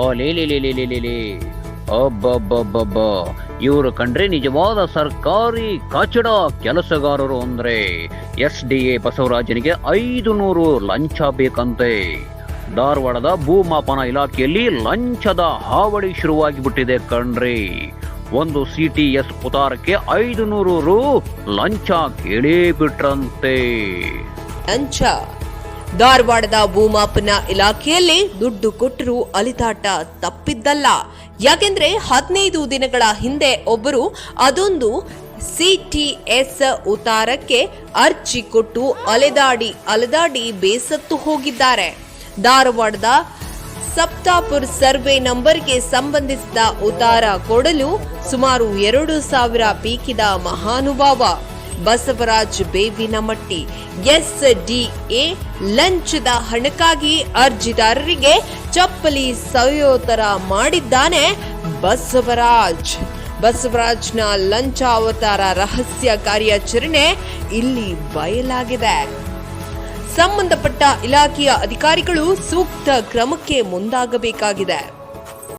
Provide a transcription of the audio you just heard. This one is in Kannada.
ಓ, ಲೇ ಲೇ ಲೇ ಲೇ, ಲೀ, ಲೇ ಲೇ. ಅಬ್ಬಬ್ಬಬ್ಬಬ್ಬ ಇವರು ಕಂಡ್ರೆ ನಿಜವಾದ ಸರ್ಕಾರಿ ಕಚಡ ಕೆಲಸಗಾರರು ಅಂದ್ರೆ ಎಸ್ ಡಿ ಎ ಬಸವರಾಜನಿಗೆ ಐದು ನೂರು ಲಂಚ ಬೇಕಂತೆ. ಧಾರವಾಡದ ಭೂಮಾಪನ ಇಲಾಖೆಯಲ್ಲಿ ಲಂಚದ ಹಾವಳಿ ಶುರುವಾಗಿ ಬಿಟ್ಟಿದೆ ಕಣ್ರಿ. ಒಂದು ಸಿ ಟಿ ಎಸ್ ಉತಾರಕ್ಕೆ ಐದು ನೂರು ರು ಲಂಚ ಕೇಳೇ ಬಿಟ್ರಂತೆ. ಲಂಚ. ಧಾರವಾಡದ ಭೂಮಾಪನ ಇಲಾಖೆಯಲ್ಲಿ ದುಡ್ಡು ಕೊಟ್ಟರು ಅಲಿತಾಟ ತಪ್ಪಿದ್ದಲ್ಲ. ಯಾಕೆಂದ್ರೆ ಹದಿನೈದು ದಿನಗಳ ಹಿಂದೆ ಒಬ್ಬರು ಅದೊಂದು ಸಿಟಿಎಸ್ ಉತ್ತಾರಕ್ಕೆ ಅರ್ಜಿ ಕೊಟ್ಟು ಅಲೆದಾಡಿ ಅಲೆದಾಡಿ ಬೇಸತ್ತು ಹೋಗಿದ್ದಾರೆ. ಧಾರವಾಡದ ಸಪ್ತಾಪುರ್ ಸರ್ವೆ ನಂಬರ್ಗೆ ಸಂಬಂಧಿಸಿದ ಉತ್ತಾರ ಕೊಡಲು ಸುಮಾರು ಎರಡು ಸಾವಿರ ಪೀಕಿದ ಮಹಾನುಭಾವ. ಬಸವರಾಜ್ ಬೇವಿನಮಟ್ಟಿ ಎಸ್ಡಿಎ ಲಂಚದ ಹಣಕ್ಕಾಗಿ ಅರ್ಜಿದಾರರಿಗೆ ಚಪ್ಪಲಿ ಸವಿಯೋತರ ಮಾಡಿದ್ದಾನೆ ಬಸವರಾಜ್. ಬಸವರಾಜ್ನ ಲಂಚ ಅವತಾರ ರಹಸ್ಯ ಕಾರ್ಯಾಚರಣೆ ಇಲ್ಲಿ ಬಯಲಾಗಿದೆ. ಸಂಬಂಧಪಟ್ಟ ಇಲಾಖೆಯ ಅಧಿಕಾರಿಗಳು ಸೂಕ್ತ ಕ್ರಮಕ್ಕೆ ಮುಂದಾಗಬೇಕಾಗಿದೆ.